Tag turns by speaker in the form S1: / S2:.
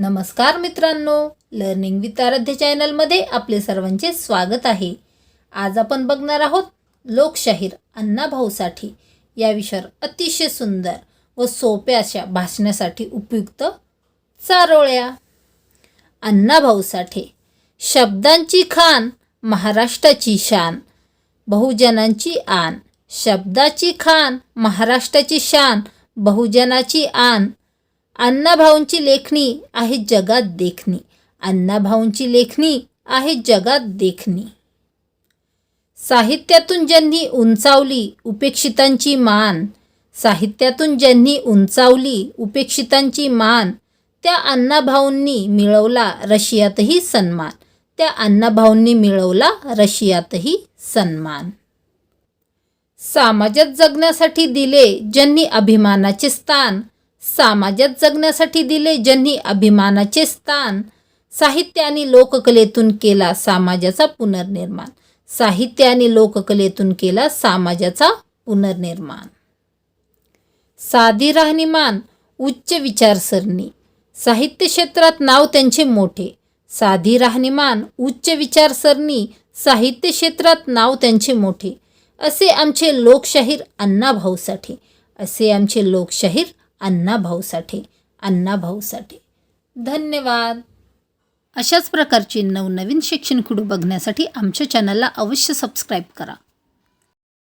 S1: नमस्कार मित्रांनो learning with आराध्य चॅनलमध्ये आपले सर्वांचे स्वागत आहे. आज आपण बघणार आहोत लोकशाहीर अण्णाभाऊ साठे या विषयावर अतिशय सुंदर व सोप्या अशा भाषणासाठी उपयुक्त चारोळ्या. अण्णाभाऊ साठे शब्दांची खान महाराष्ट्राची शान. बहुजनांची आन शब्दाची खान महाराष्ट्राची शान बहुजनाची आन. अण्णाभाऊंची लेखणी आहे जगात देखणी. अण्णाभाऊंची लेखणी आहे जगात देखणी. साहित्यातून ज्यांनी उंचावली उपेक्षितांची मान साहित्यातून ज्यांनी उंचावली उपेक्षितांची मान त्या अण्णाभाऊंनी मिळवला रशियातही सन्मान. त्या अण्णाभाऊंनी मिळवला रशियातही सन्मान. समाजात जगण्यासाठी दिले ज्यांनी अभिमानाचे स्थान समाजात जगण्यासाठी दिले ज्यांनी अभिमानाचे स्थान साहित्य आणि लोककलेतून केला समाजाचा पुनर्निर्माण. साहित्य आणि लोककलेतून केला समाजाचा पुनर्निर्माण. साधी राहणीमान उच्च विचारसरणी. साहित्य क्षेत्रात नाव त्यांचे मोठे. साधी राहणीमान उच्च विचारसरणी साहित्य क्षेत्रात नाव त्यांचे मोठे. असे आमचे लोकशाहीर अण्णाभाऊ साठे असे आमचे लोकशाहीर अण्णाभाऊ साठे अण्णाभाऊ साठे धन्यवाद. अशाच प्रकारची नवनवीन शिक्षण खुडू बघण्यासाठी आमच्या चॅनलला अवश्य सबस्क्राईब करा.